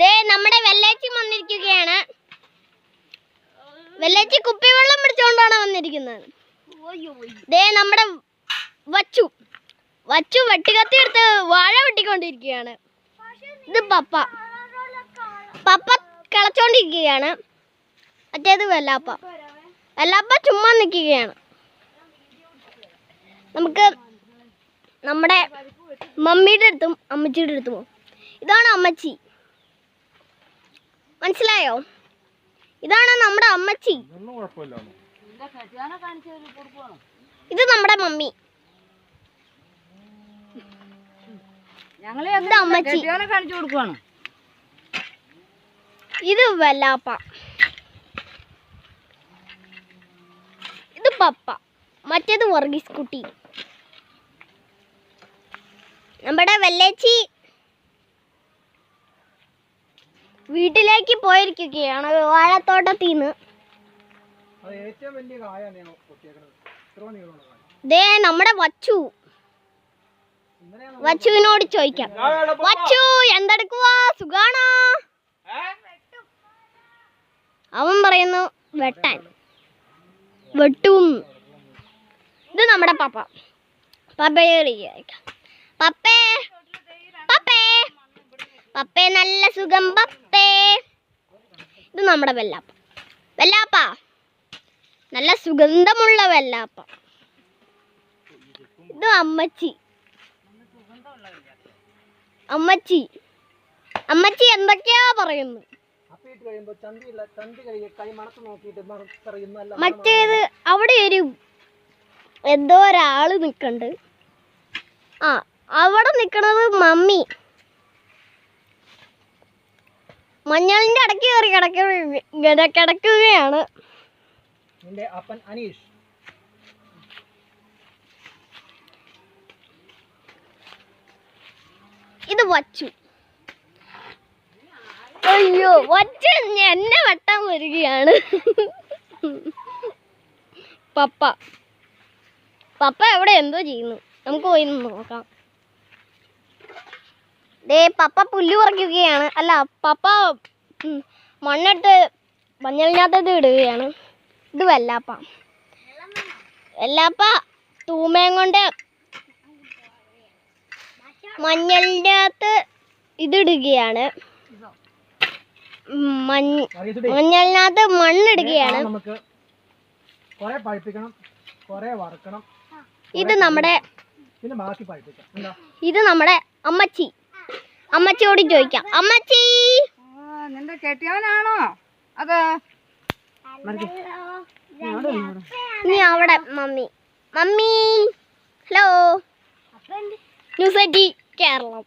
ദേ നമ്മുടെ വെള്ളേച്ചി വന്നിരിക്കുകയാണ്. വെള്ളേച്ചി കുപ്പിവെള്ളം പിടിച്ചുകൊണ്ടാണ് വന്നിരിക്കുന്നത്. ദേ നമ്മുടെ വച്ചു. വച്ചു വെട്ടുകത്തി എടുത്ത് വാഴ വെട്ടിക്കൊണ്ടിരിക്കുകയാണ്. ഇത് പപ്പ. പപ്പ കളച്ചോണ്ടിരിക്കുകയാണ്. മറ്റേത് വെല്ലാപ്പ വെല്ലാപ്പ ചുമ്മാ നിൽക്കുകയാണ്. നമുക്ക് നമ്മുടെ മമ്മിയുടെ അടുത്തും അമ്മച്ചിയുടെ അടുത്തും ഇതാണ് അമ്മച്ചി. മനസ്സിലായോ? ഇതാണ് നമ്മുടെ അമ്മച്ചി. ഇത് നമ്മുടെ മമ്മി. ഞങ്ങളെ ഇത് അമ്മച്ചി. ഇത് വെല്ലാപ്പ. ഇത് പപ്പ. മറ്റേത് വർഗീസ് കുട്ടി. നമ്മുടെ വെള്ളേച്ചി വീട്ടിലേക്ക് പോയിരിക്കുകയാണ് വാഴത്തോട്ടത്തിൽ നിന്ന് ദേ നമ്മുടെ വച്ചു. വച്ചുവിനോട് ചോദിക്കാം. വച്ചു എന്തെടുക്കുവാ? സുഖാണോ? അവൻ പറയുന്നു വെട്ടാൻ. വെട്ടും. ഇത് നമ്മുടെ പപ്പ. പപ്പയെ പപ്പേ പപ്പേ നല്ല സുഖം പപ്പേ. ഇത് നമ്മുടെ വെല്ലാപ്പ വെല്ലാപ്പ നല്ല സുഗന്ധമുള്ള വെല്ലാപ്പ ഇത് അമ്മച്ചി. അമ്മച്ചി. അമ്മച്ചി എന്തൊക്കെയാ പറയുന്നു അപ്പിയിട്ട് കഴിയുമ്പോൾ ചന്തിയില്ല ചന്തി കഴിയ കൈ മണത്ത് നോക്കിയിട്ട് മണത്തറിയുന്നല്ല മറ്റേത് അവിടെ ഒരു എന്തോ ഒരാൾ നിക്കണ്ട്. ആ അവിടെ നിക്കണത് മമ്മി. മഞ്ഞളിന്റെ ഇടയ്ക്ക് കയറി കിടക്ക കിടക്കുകയാണ്. നിന്റെ അപ്പൻ അനീഷ്. ഇത് വച്ചു. അയ്യോ വച്ച എന്നെ വെട്ടാൻ വരികയാണ്. പപ്പ. പപ്പ എവിടെ എന്തോ ചെയ്യുന്നു. നമുക്ക് പോയി നോക്കാം. ദേ പപ്പ പുല്ല് പറിക്കുകയാണ്. അല്ല പപ്പ മണ്ണിട്ട് മണ്ണെടുത്ത് മഞ്ഞളിനകത്തത് ഇടുകയാണ്. ഇത് വല്ലാപ്പ വല്ലാപ്പ തൂമയും കൊണ്ട് മഞ്ഞളിന്റെ അകത്ത് ഇതിടുകയാണ്. മഞ്ഞളിനകത്ത് മണ്ണിടുകയാണ്. ഇത് നമ്മുടെ ഇത് നമ്മുടെ അമ്മച്ചി. അമ്മച്ചിയോട് ചോദിക്കാം. അമ്മച്ചി! നിന്റെ കെട്ടിയവനാണോ? അത് നീ അവിടെ. Mummy. Mummy hello. News Keralam.